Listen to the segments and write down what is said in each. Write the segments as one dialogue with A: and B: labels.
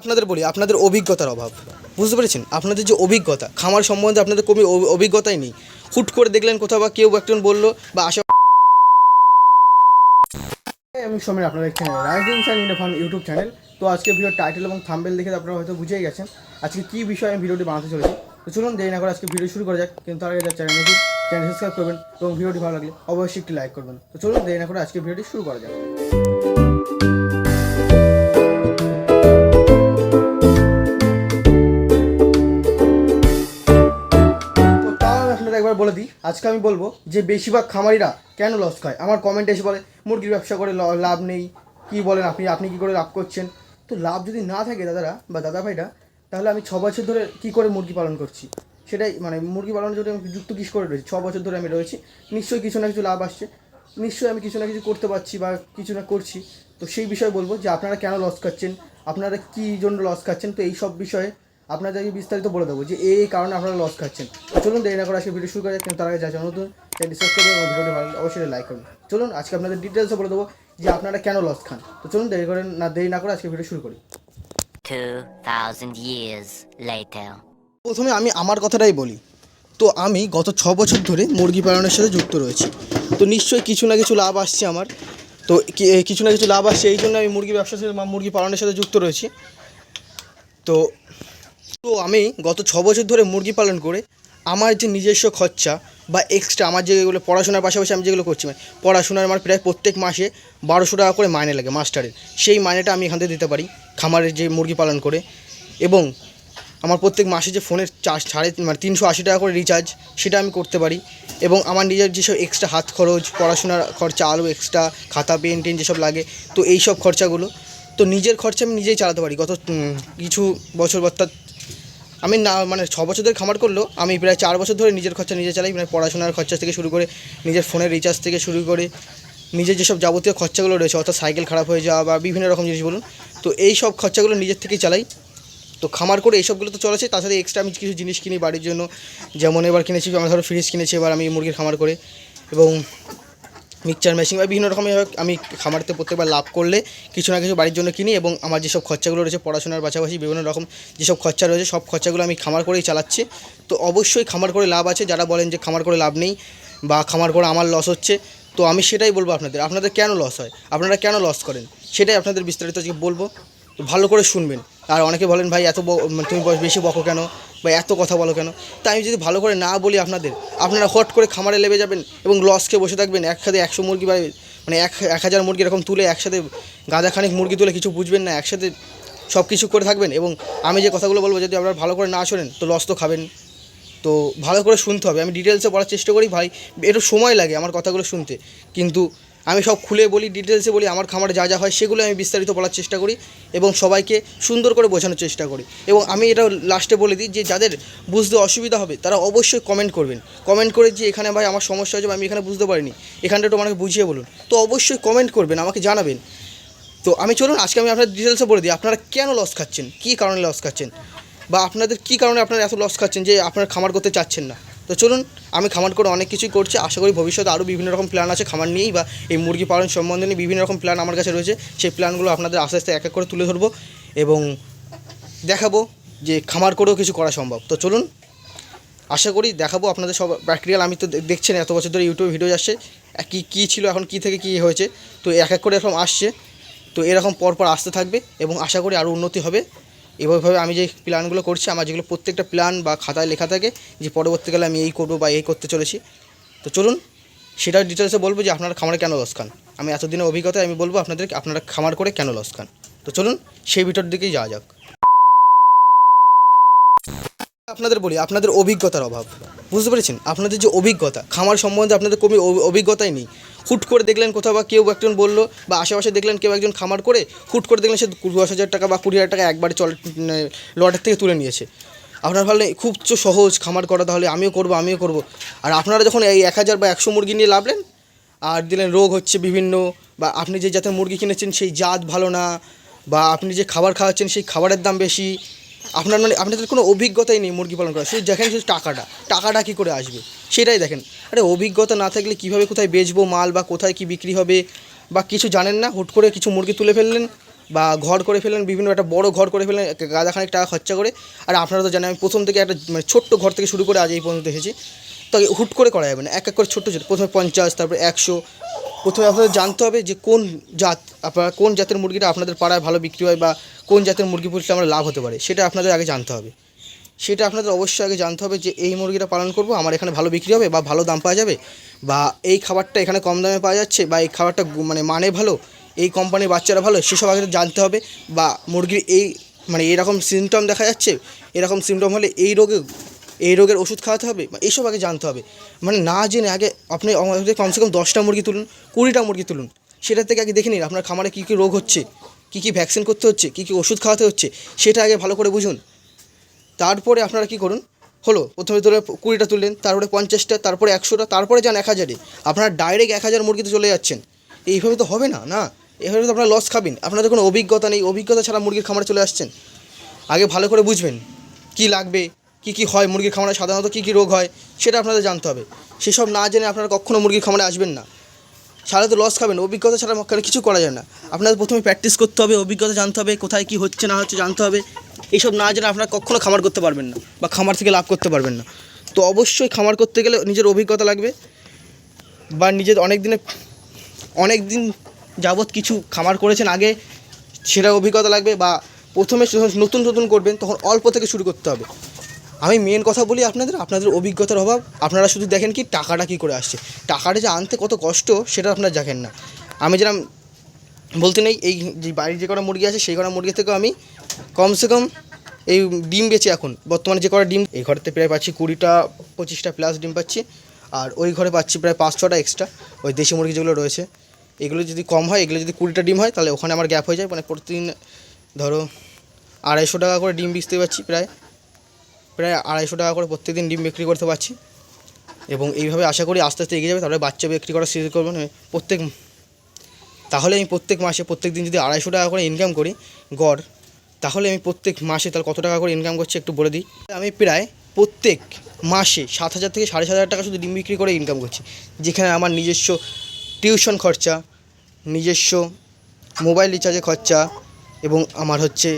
A: আপনাদের বলি, আপনাদের অভিজ্ঞতার অভাব। বুঝতে পেরেছেন? আপনাদের যে অভিজ্ঞতা, খামার সম্বন্ধে আপনাদের কোনো অভিজ্ঞতাই নেই। হুট করে দেখলেন কোথাও বা কেউ একজন বলল বা আশা আমি সময় দেখছেন rising sun India farm YouTube channel তো আজকে ভিডিও টাইটেল এবং থাম্বেল দেখে আপনারা হয়তো বুঝেই গেছেন। আজকে কী বিষয়ে আমি ভিডিওটি বানাতে চলেছি? তো চলুন দেরি না করে আজকে ভিডিও শুরু করা যাক। কিন্তু তার আগে চ্যানেল নতুন চ্যানেল সাবস্ক্রাইব করবেন এবং ভিডিওটি ভালো লাগলে অবশ্যই একটি লাইক করবেন। তো চলুন দেরি না করে আজকে ভিডিওটি শুরু করা যাক। বলে দিই, আজকে আমি বলব যে বেশিরভাগ খামারিরা কেন লস খায়? আমার কমেন্টে এসে বলে, মুরগির ব্যবসা করে লাভ নেই, কি বলেন আপনি আপনি কি করে লাভ করছেন? তো লাভ যদি না থাকে দাদারা বা দাদা ভাইরা তাহলে আমি ছ বছর ধরে কি করে মুরগি পালন করছি? সেটাই মানে মুরগি পালনের জন্য আমি যুক্ত কিস করে রয়েছি, ছ বছর ধরে আমি রয়েছি। নিশ্চয়ই কিছু না কিছু লাভ আসছে, নিশ্চয়ই আমি কিছু না কিছু করতে পারছি বা কিছু না করছি। তো সেই বিষয়ে বলব যে আপনারা কেন লস খাচ্ছেন? আপনারা কী জন্য লস খাচ্ছেন? তো এই সব বিষয়ে আপনাদেরকে বিস্তারিত বলে দেবো যে এই কারণে আপনারা লস খাচ্ছেন। চলুন দেরি না করে আজকে ভিডিও শুরু করা যাক কিন্তু তার আগে যা যা নতুন চ্যানেল সাবস্ক্রাইব করবেন এবং ভিডিওটি ভালো লাগলে অবশ্যই লাইক করবেন। চলুন আজকে আপনাদের ডিটেলসে বলে দেবো যে আপনারা কেন লস খান। তো চলুন দেরি করে না দেরি না করে আজকে ভিডিও শুরু করি।
B: 2,000 years later.
A: প্রথমে আমি আমার কথাটাই বলি। তো আমি গত ছ বছর ধরে মুরগি পালনের সাথে যুক্ত রয়েছি। তো নিশ্চয়ই কিছু না কিছু লাভ আসছে আমার। তো কিছু না কিছু লাভ আসছে এই জন্য আমি মুরগি ব্যবসার সাথে মুরগি পালনের সাথে যুক্ত রয়েছি। তো তো আমি গত ছ বছর ধরে মুরগি পালন করে আমার যে নিজস্ব খরচা বা এক্সট্রা আমার যেগুলো পড়াশোনার পাশাপাশি আমি যেগুলো করছি মানে পড়াশোনার আমার প্রায় প্রত্যেক মাসে বারোশো টাকা করে মাইনে লাগে মাস্টারের। সেই মাইনেটা আমি এখান থেকে দিতে পারি খামারের যে মুরগি পালন করে এবং আমার প্রত্যেক মাসে যে ফোনের চার্জ সাড়ে মানে তিনশো আশি টাকা করে রিচার্জ সেটা আমি করতে পারি এবং আমার নিজের যেসব এক্সট্রা হাত খরচ, পড়াশোনার খরচা, আরও এক্সট্রা খাতা পেন টেন যেসব লাগে, তো এই সব খরচাগুলো, তো নিজের খরচা আমি নিজেই চালাতে পারি। গত কিছু বছর অর্থাৎ আমি না মানে ছ বছর ধরে খামার করলেও আমি প্রায় চার বছর ধরে নিজের খরচা নিজে চালাই মানে পড়াশোনার খরচা থেকে শুরু করে নিজের ফোনের রিচার্জ থেকে শুরু করে নিজের যেসব যাবতীয় খরচাগুলো রয়েছে, অর্থাৎ সাইকেল খারাপ হয়ে যাওয়া বা বিভিন্ন রকম জিনিস বলুন, তো এই সব খরচাগুলো নিজের থেকেই চালাই। তো খামার করে এইসবগুলো তো চলেছে, তাছাড়া এক্সট্রা আমি কিছু জিনিস কিনি বাড়ির জন্য, যেমন এবার কিনেছি, আমার ধরো ফ্রিজ কিনেছি, এবার আমি মুরগির খামার করে। এবং মিক্সচার মেশিন বা বিভিন্ন রকমের আমি খামারতে প্রত্যেকবার লাভ করলে কিছু না কিছু বাড়ির জন্য কিনি এবং আমার যেসব খরচাগুলো রয়েছে পড়াশোনার পাশাপাশি বিভিন্ন রকম যেসব খরচা রয়েছে সব খরচাগুলো আমি খামার করেই চালাচ্ছি। তো অবশ্যই খামার করে লাভ আছে, যারা বলেন যে খামার করে লাভ নেই বা খামার করে আমার লস হচ্ছে, তো আমি সেটাই বলব আপনাদের। আপনাদের কেন লস হয়? আপনারা কেন লস করেন? সেটাই আপনাদের বিস্তারিত আজকে বলব। ভালো করে শুনবেন। আর অনেকে বলেন, ভাই, এত মানে তুমি বেশি বকো কেন? বা এত কথা বলো কেন? তাই আমি যদি ভালো করে না বলি আপনাদের, আপনারা হট করে খামারে লেবে যাবেন এবং লসকে বসে থাকবেন। একসাথে একশো মুরগি বা মানে এক এক হাজার মুরগি এরকম তুলে একসাথে গাঁদাখানিক মুরগি তুলে কিছু বুঝবেন না, একসাথে সব কিছু করে থাকবেন। এবং আমি যে কথাগুলো বলব, যদি আপনারা ভালো করে না শোনেন, তো লস তো খাবেন। তো ভালো করে শুনতে হবে। আমি ডিটেলসে বলার চেষ্টা করি, ভাই, একটু সময় লাগে আমার কথাগুলো শুনতে। কিন্তু আমি সব খুলে বলি ডিটেলসে বলি, আমার খামারে যা যা হয় সেগুলো আমি বিস্তারিত বলার চেষ্টা করি এবং সবাইকে সুন্দর করে বোঝানোর চেষ্টা করি। এবং আমি এটা লাস্টে বলে দিই যে, যাদের বুঝতে অসুবিধা হবে, তারা অবশ্যই কমেন্ট করবেন। কমেন্ট করে যে, এখানে ভাই আমার সমস্যা হয়েছে, আমি এখানে বুঝতে পারিনি। এখানটা একটু আমাকে বুঝিয়ে বলুন। তো অবশ্যই কমেন্ট করবেন, আমাকে জানাবেন। তো আমি চলুন, আজকে আমি আপনার ডিটেলসে বলে দিই, আপনারা কেন লস খাচ্ছেন? কী কারণে লস খাচ্ছেন? বা আপনাদের কী কারণে আপনারা এত লস খাচ্ছেন যে, আপনারা খামার করতে চাচ্ছেন না? তো চলুন, আমি খামার করে অনেক কিছুই করছি। আশা করি ভবিষ্যতে আরও বিভিন্ন রকম প্ল্যান আছে খামার নিয়েই বা এই মুরগি পালন সম্বন্ধে নিয়ে বিভিন্ন রকম প্ল্যান আমার কাছে রয়েছে। সেই প্ল্যানগুলো আপনাদের আস্তে আস্তে এক এক করে তুলে ধরবো এবং দেখাবো যে খামার করেও কিছু করা সম্ভব। তো চলুন, আশা করি দেখাবো আপনাদের সব প্র্যাকটিক্যাল আমি তো দেখছেন, এত বছর ধরে ইউটিউবে ভিডিও আসছে কী কী ছিল, এখন কী থেকে কী হয়েছে। তো এক এক করে এরকম আসছে। তো এরকম পরপর আসতে থাকবে এবং আশা করি আরও উন্নতি হবে। এভাবে আমি যে প্ল্যানগুলো করছি, আমার যেগুলো প্রত্যেকটা প্ল্যান বা খাতায় লেখা থাকে যে পরবর্তীকালে আমি এই করব বা এই করতে চলেছি। তো চলুন, সেটার ডিটেলসে বলব যে আপনারা খামারে কেন লস খান। আমি এতদিনের অভিজ্ঞতায় আমি বলব আপনাদেরকে আপনারা খামার করে কেন লস খান। তো চলুন, সেই ভিটোর দিকেই যাওয়া যাক। আপনাদের বলি, আপনাদের অভিজ্ঞতার অভাব। বুঝতে পেরেছেন? আপনাদের যে অভিজ্ঞতা, খামার সম্বন্ধে আপনাদের কোনো অভিজ্ঞতাই নেই। হুট করে দেখলেন কোথাও বা কেউ একজন বলল, বা আশেপাশে দেখলেন কেউ একজন খামার করে, হুট করে দেখলেন সে দশ হাজার টাকা বা কুড়ি হাজার টাকা একবারে চল লটের থেকে তুলে নিয়েছে। আপনার ভাবলেন খুব সহজ খামার করা, তাহলে আমিও করব আমিও করব। আর আপনারা যখন এই এক হাজার বা একশো মুরগি নিয়ে লাভলেন, আর দিলেন রোগ হচ্ছে বিভিন্ন, বা আপনি যে জাতের মুরগি কিনেছেন, সেই জাত ভালো না, বা আপনি যে খাবার খাওয়াচ্ছেন, সেই খাবারের দাম বেশি আপনার মানে আপনাদের কোনো অভিজ্ঞতাই নেই মুরগি পালন করা শুধু দেখেন শুধু টাকাটা টাকাটা কী করে আসবে? সেটাই দেখেন। আরে অভিজ্ঞতা না থাকলে কীভাবে কোথায় বেচবো মাল বা কোথায় কি বিক্রি হবে বা কিছু জানেন না? হুট করে কিছু মুরগি তুলে ফেললেন বা ঘর করে ফেলেন বিভিন্ন একটা বড় ঘর করে ফেলেন গাদাখানিক টাকা খরচা করে। আর আপনারা তো জানেন আমি প্রথম থেকে একটা মানে ছোট্ট ঘর থেকে শুরু করে আজ এই পর্যন্ত এসেছি। তো হুট করে করা যাবে না। এক এক করে ছোট্ট ছোটো। প্রথমে পঞ্চাশ, তারপরে একশো। প্রথমে আপনাদের জানতে হবে যে কোন জাত, আপনারা কোন জাতের মুরগিটা আপনাদের পাড়ায় ভালো বিক্রি হয় বা কোন জাতের মুরগি পুষলে আমরা লাভ হতে পারে, সেটা আপনাদের আগে জানতে হবে। সেটা আপনাদের অবশ্যই আগে জানতে হবে যে এই মুরগিটা পালন করব, আমার এখানে ভালো বিক্রি হবে বা ভালো দাম পাওয়া যাবে, বা এই খাবারটা এখানে কম দামে পাওয়া যাচ্ছে, বা এই খাবারটা মানে মানে ভালো, এই কোম্পানির বাচ্চারা ভালো, সেসব আগে জানতে হবে, বা মুরগির এই মানে এরকম সিমটম দেখা যাচ্ছে, এরকম সিমটম হলে এই রোগে এই রোগের ওষুধ খাওয়াতে হবে বা এইসব আগে জানতে হবে। মানে না জেনে আগে আপনি আমাদের কমসে কম দশটা মুরগি তুলুন, কুড়িটা মুরগি তুলুন। সেটার থেকে আগে দেখে নিন আপনার খামারে কী কী রোগ হচ্ছে, কী কী ভ্যাকসিন করতে হচ্ছে, কী কী ওষুধ খাওয়াতে হচ্ছে, সেটা আগে ভালো করে বুঝুন। তারপরে আপনারা কি করুন, হলো, প্রথমে তুলে কুড়িটা তুললেন, তারপরে পঞ্চাশটা, তারপরে একশোটা, তারপরে যান এক হাজারে। আপনারা ডাইরেক্ট এক হাজার মুরগিতে চলে যাচ্ছেন। এইভাবে তো হবে না না। এভাবে তো আপনারা লস খাবেন। আপনাদের কোনো অভিজ্ঞতা নেই, অভিজ্ঞতা ছাড়া মুরগির খামারে চলে আসছেন। আগে ভালো করে বুঝবেন, কি লাগবে কি কি হয় মুরগির খামারে সাধারণত কী কী রোগ হয় সেটা আপনাদের জানতে হবে। সেসব না জেনে আপনারা কখনও মুরগির খামারে আসবেন না। সারা তো লস খাবেন, অভিজ্ঞতা ছাড়া মক্কালে কিছু করা যায় না। আপনাদের প্রথমে প্র্যাকটিস করতে হবে, অভিজ্ঞতা জানতে হবে, কোথায় কি হচ্ছে না হচ্ছে জানতে হবে। এইসব না জেনে আপনারা কখনো খামার করতে পারবেন না বা খামার থেকে লাভ করতে পারবেন না। তো অবশ্যই খামার করতে গেলে নিজের অভিজ্ঞতা লাগবে বা নিজের অনেক দিনে, অনেক দিন যাবৎ কিছু খামার করেছেন আগে সেটা অভিজ্ঞতা লাগবে বা প্রথমে নতুন নতুন করবেন তখন অল্প থেকে শুরু করতে হবে। আমি মেন কথা বলি আপনাদের আপনাদের অভিজ্ঞতার অভাব। আপনারা শুধু দেখেন কি টাকাটা কী করে আসছে। টাকাটা যে আনতে কত কষ্ট, সেটা আপনারা দেখেন না। আমি যেরকম বলতে নেই, এই যে বাড়ির যে কটা মুরগি আছে, সেই কটা মুরগি থেকেও আমি কমসে কম এই ডিম বেচি এখন। বর্তমানে যে কটা ডিম, এই ঘরেতে প্রায় পাচ্ছি কুড়িটা, পঁচিশটা প্লাস ডিম পাচ্ছি। আর ওই ঘরে পাচ্ছি প্রায় পাঁচ, ছটা এক্সট্রা ওই দেশি মুরগি যেগুলো রয়েছে, এগুলো যদি কম হয়, এগুলো যদি কুড়িটা ডিম হয়, তাহলে ওখানে আমার গ্যাপ হয়ে যায়। মানে প্রতিদিন ধরো আড়াইশো টাকা করে ডিম বেচতে পারছি প্রায়। প্রায় আড়াইশো টাকা করে প্রত্যেকদিন ডিম বিক্রি করতে পারছি। এবং এইভাবে আশা করি আস্তে আস্তে এগিয়ে যাবে তারপরে বাচ্চা বিক্রি করা শুরু করবেন প্রত্যেক তাহলে আমি প্রত্যেক মাসে প্রত্যেক দিন যদি আড়াইশো টাকা করে ইনকাম করি গড়, তাহলে আমি প্রত্যেক মাসে তাহলে কত টাকা করে ইনকাম করছি একটু বলে দিই। আমি প্রায় প্রত্যেক মাসে সাত হাজার থেকে সাড়ে সাত হাজার টাকা শুধু ডিম বিক্রি করে ইনকাম করছি। যেখানে আমার নিজস্ব টিউশন খরচা, নিজস্ব মোবাইল রিচার্জের খরচা, এবং আমার হচ্ছে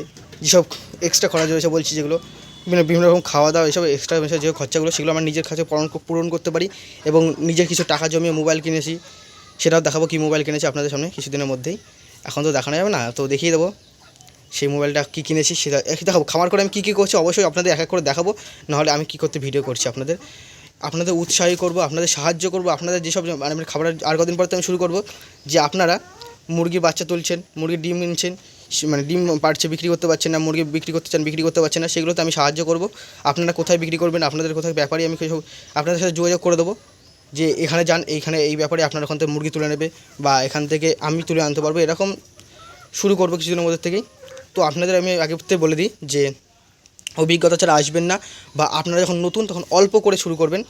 A: যেসব এক্সট্রা খরচ রয়েছে বলছি যেগুলো বিভিন্ন বিভিন্ন রকম খাওয়া দাওয়া এসব এক্সট্রা যে খরচাগুলো সেগুলো আমার নিজের কাছে পূরণ পূরণ করতে পারি এবং নিজের কিছু টাকা জমিয়ে মোবাইল কিনেছি। সেটাও দেখাবো কী মোবাইল কিনেছি আপনাদের সামনে কিছুদিনের মধ্যেই। এখন তো দেখানো যাবে না, তো দেখিয়ে দেবো। সেই মোবাইলটা কী কিনেছি সেটা দেখাবো। খামার করে আমি কী কী করছি অবশ্যই আপনাদের এক এক করে দেখাবো, নাহলে আমি কী করতে ভিডিও করছি আপনাদের। আপনাদের উৎসাহী করব, আপনাদের সাহায্য করব, আপনাদের যেসব মানে আমি খাবারের আর কদিন পর তো আমি শুরু করব, যে আপনারা মুরগির বাচ্চা তুলছেন মুরগির ডিম কিনছেন মানে ডিম পারছে, বিক্রি করতে পারছেন না, মুরগি বিক্রি করতে চান, বিক্রি করতে পারছেন না, সেগুলোতে আমি সাহায্য করব। আপনারা কোথায় বিক্রি করবেন, আপনাদের কোথায় ব্যাপারই আমি সব আপনাদের সাথে যোগাযোগ করে দেবো যে এখানে যান, এইখানে এই ব্যাপারে আপনার ওখান থেকে মুরগি তুলে নেবে বা এখান থেকে আমি তুলে আনতে পারব, এরকম শুরু করব কিছুদিনের মধ্যে থেকেই। তো আপনাদের আমি আগে বলে দিই যে অভিজ্ঞতা ছাড়া আসবেন না বা আপনারা যখন নতুন, তখন অল্প করে শুরু করবেন।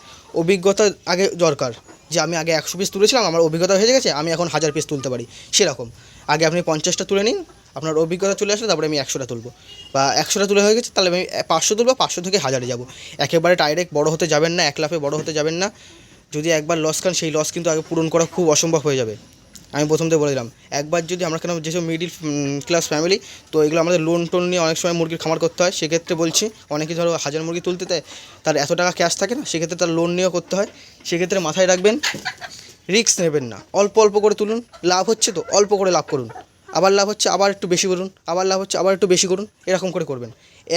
A: অভিজ্ঞতা আগে দরকার। যে আমি আগে একশো পিস তুলেছিলাম, আমার অভিজ্ঞতা হয়ে গেছে, আমি এখন হাজার পিস তুলতে পারি। সেরকম। আগে আপনি পঞ্চাশটা তুলে নিন, আপনার অভিজ্ঞতা চলে আসলে তারপরে আমি একশোটা তুলবো। বা একশোটা তুলে হয়ে গেছে, তাহলে আমি পাঁচশো তুলবো, পাঁচশো থেকে হাজারে যাব। একেবারে ডাইরেক্ট বড় হতে যাবেন না, এক লাফে বড় হতে যাবেন না। যদি একবার লস খান, সেই লস কিন্তু আগে পূরণ করা খুব অসম্ভব হয়ে যাবে। আমি প্রথম থেকে বলে দিলাম। একবার যদি আমরা কেন যেসব মিডিল ক্লাস ফ্যামিলি তো এগুলো আমাদের লোন টোন নিয়ে অনেক সময় মুরগির খামার করতে হয়। সেক্ষেত্রে বলছি অনেকে ধরো হাজার মুরগি তুলতে দেয় তার এত টাকা ক্যাশ থাকে না, সেক্ষেত্রে তার লোন নিয়েও করতে হয়। সেক্ষেত্রে মাথায় রাখবেন রিস্ক নেবেন না। অল্প অল্প করে তুলুন, লাভ হচ্ছে তো, অল্প করে লাভ করুন। আবার লাভ হচ্ছে, আবার একটু বেশি করুন, আবার লাভ হচ্ছে, আবার একটু বেশি করুন, এরকম করে করবেন।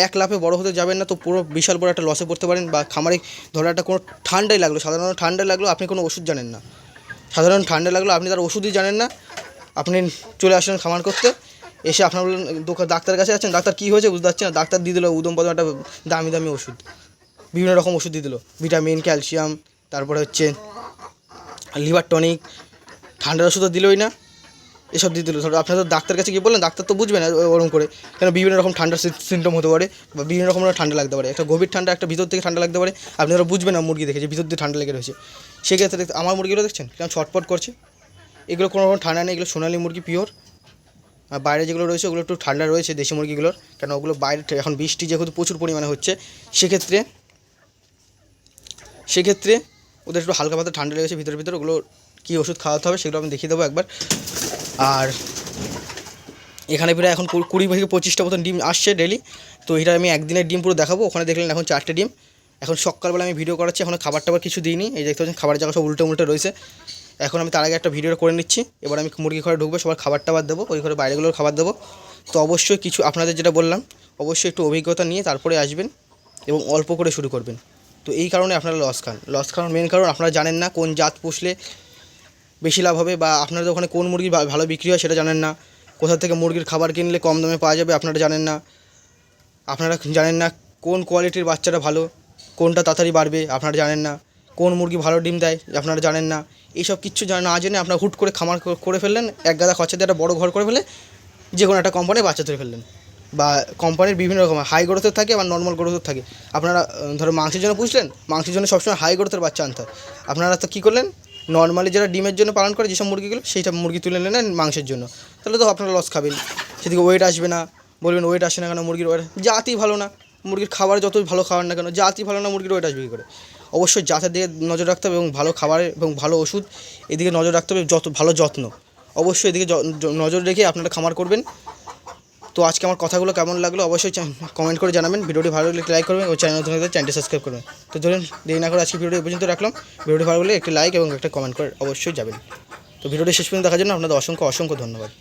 A: এক লাভে বড় হতে যাবেন না, তো পুরো বিশাল বড় একটা লসে পড়তে পারেন, বা খামারে ধরো একটা কোনো ঠান্ডাই লাগল, সাধারণত ঠান্ডা লাগল, আপনি কোনো ওষুধ জানেন না। সাধারণ ঠান্ডা লাগল, আপনি তার ওষুধই জানেন না। আপনি চলে আসলেন খামার করতে। এসে আপনার বললেন ডাক্তারের কাছে আছেন ডাক্তার কী হয়েছে বুঝতে পারছি না। ডাক্তার দিয়ে দিল, উদম পদম একটা দামি দামি ওষুধ। বিভিন্ন রকম ওষুধ দিয়ে দিলো। ভিটামিন, ক্যালসিয়াম, তারপরে হচ্ছে লিভার টনিক। ঠান্ডার ওষুধও দিলই না। এসব দিয়ে দিল। ধরো আপনার তো ডাক্তার কাছে গিয়ে বললেন, ডাক্তার তো বুঝবে না ওরকম করে। কেন বিভিন্ন রকম ঠান্ডার সিমটম হতে পারে বা বিভিন্ন রকমের ঠান্ডা লাগতে পারে। একটা গভীর ঠান্ডা, একটা ভিতর থেকে ঠান্ডা লাগতে পারে। আপনি ধরো বুঝবেন না মুরগি দেখে যে ভিতর দিয়ে ঠান্ডা লেগে রয়েছে। সেক্ষেত্রে আমার মুরগিগুলো দেখছেন? কেমন ছটপট করছে। এগুলো কোনো রকম ঠান্ডা নেই, এগুলো সোনালি মুরগি পিওর আর বাইরে যেগুলো রয়েছে, ওগুলো একটু ঠান্ডা রয়েছে দেশি মুরগিগুলোর। কেন ওগুলো বাইরে এখন বৃষ্টি যেহেতু প্রচুর পরিমাণে হচ্ছে, সেক্ষেত্রে সেক্ষেত্রে ওদের একটু হালকা পাতলা ঠান্ডা লেগেছে ভিতরে ভিতরে। ওগুলো কী ওষুধ খাওয়াতে হবে সেগুলো আমি দেখিয়ে দেবো একবার। আর এখানে প্রায় এখন কুড়ি থেকে পঁচিশটা মতন ডিম আসছে ডেলি তো এটা আমি একদিনের ডিম পুরো দেখাবো। ওখানে দেখলেন এখন চারটে ডিম। এখন সকালবেলা আমি ভিডিও করাচ্ছি, এখন খাবার টাবার কিছু দিইনি। এই দেখতে পাচ্ছেন, খাবারের জায়গা সব উল্টে উল্টে রয়েছে। এখন আমি তার আগে একটা ভিডিও করে নিচ্ছি। এবার আমি মুরগি ঘরে ঢুকবো, সবার খাবার টাবার দেবো, ওই ঘরে বাইরেগুলোর খাবার দেবো। তো অবশ্যই কিছু আপনাদের যেটা বললাম, অবশ্যই একটু অভিজ্ঞতা নিয়ে তারপরে আসবেন এবং অল্প করে শুরু করবেন। তো এই কারণে আপনারা লস খান লস খাওয়ার মেন কারণ আপনারা জানেন না কোন জাত পুষলে বেশি লাভ হবে বা আপনাদের ওখানে কোন মুরগি ভালো বিক্রি হয় সেটা জানেন না। কোথা থেকে মুরগির খাবার কিনলে কম দামে পাওয়া যাবে আপনারা জানেন না। আপনারা জানেন না কোন কোয়ালিটির বাচ্চাটা ভালো, কোনটা তাড়াতাড়ি বাড়বে আপনারা জানেন না। কোন মুরগি ভালো ডিম দেয় আপনারা জানেন না। এইসব কিচ্ছু জানা না জেনে আপনারা হুট করে খামার করে ফেললেন, এক গাদা খরচা দিয়ে একটা বড়ো ঘর করে ফেলে, যে কোনো একটা কোম্পানির বাচ্চা ধরে ফেললেন। বা কোম্পানির বিভিন্ন রকম হাই গ্রোথের থাকে আবার নর্মাল গ্রোথের থাকে। আপনারা ধরো মাংসের জন্য পুষলেন, মাংসের জন্য সবসময় হাই গ্রোথের বাচ্চা আনতে হয়। আপনারা তো কী করলেন? নর্মালি যারা ডিমের জন্য পালন করে, যেসব মুরগিগুলো সেইটা মুরগি তুলে নেন মাংসের জন্য। তাহলে তো আপনারা লস খাবেন। সেদিকে ওয়েট আসবে না। বলবেন ওয়েট আসে না কেন? মুরগির ওয়েট জাতই ভালো না। মুরগির খাবার যতই ভালো খাবার না কেন, জাতই ভালো না, মুরগির ওয়েট আসবে কী করে? অবশ্যই জাতের দিকে নজর রাখতে হবে এবং ভালো খাবার এবং ভালো ওষুধ এদিকে নজর রাখতে হবে, যত ভালো যত্ন। অবশ্যই এদিকে নজর রেখে আপনারা খামার করবেন। তো আজকে আমার কথাগুলো কেমন লাগল অবশ্যই কমেন্ট করে জানাবেন। ভিডিওটি ভালো লাগলে লাইক করবেন ও চ্যানেল নতুন চ্যানেলটি সাবস্ক্রাইব করবেন। তো ধরুন, দেরি না করে আজকে ভিডিওটি পর্যন্ত রাখলাম। ভিডিওটি ভালো লাগলে একটি লাইক এবং একটা কমেন্ট করে অবশ্যই যাবেন। তো ভিডিওটি শেষ পর্যন্ত দেখার জন্য আপনাদের অসংখ্য অসংখ্য ধন্যবাদ।